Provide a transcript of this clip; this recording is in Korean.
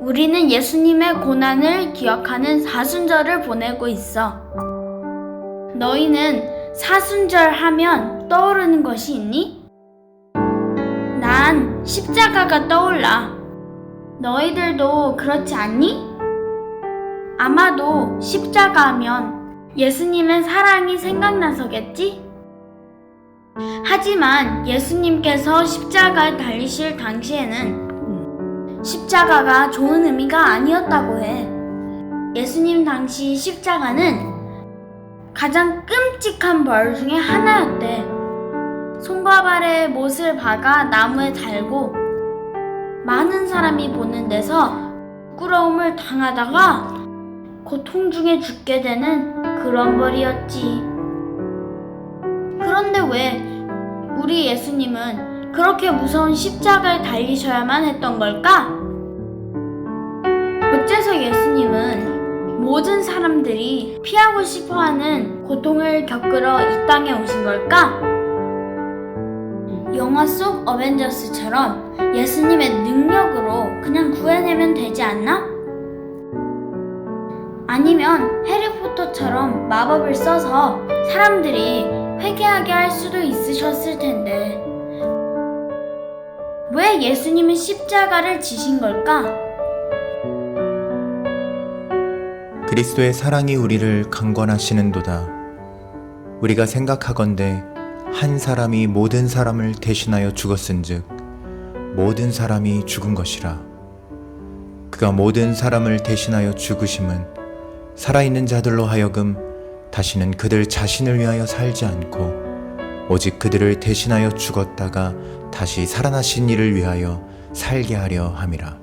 우리는 예수님의 고난을 기억하는 사순절을 보내고 있어. 너희는 사순절 하면 떠오르는 것이 있니? 난 십자가가 떠올라. 너희들도 그렇지 않니? 아마도 십자가 하면 예수님의 사랑이 생각나서겠지? 하지만 예수님께서 십자가에 달리실 당시에는 십자가가 좋은 의미가 아니었다고 해. 예수님 당시 십자가는 가장 끔찍한 벌 중에 하나였대. 손과 발에 못을 박아 나무에 달고 많은 사람이 보는 데서 부끄러움을 당하다가 고통 중에 죽게 되는 그런 벌이었지. 그런데 왜 우리 예수님은 그렇게 무서운 십자가에 달리셔야만 했던 걸까? 어째서 예수님은 모든 사람들이 피하고 싶어 하는 고통을 겪으러 이 땅에 오신 걸까? 영화 속 어벤져스처럼 예수님의 능력으로 그냥 구해내면 되지 않나? 아니면 해리포터처럼 마법을 써서 사람들이 회개하게 할 수도 있으셨을 텐데. 왜 예수님은 십자가를 지신 걸까? 그리스도의 사랑이 우리를 강권하시는도다. 우리가 생각하건대 한 사람이 모든 사람을 대신하여 죽었은즉 모든 사람이 죽은 것이라. 그가 모든 사람을 대신하여 죽으심은 살아있는 자들로 하여금 다시는 그들 자신을 위하여 살지 않고 오직 그들을 대신하여 죽었다가 다시 살아나신 이를 위하여 살게 하려 함이라.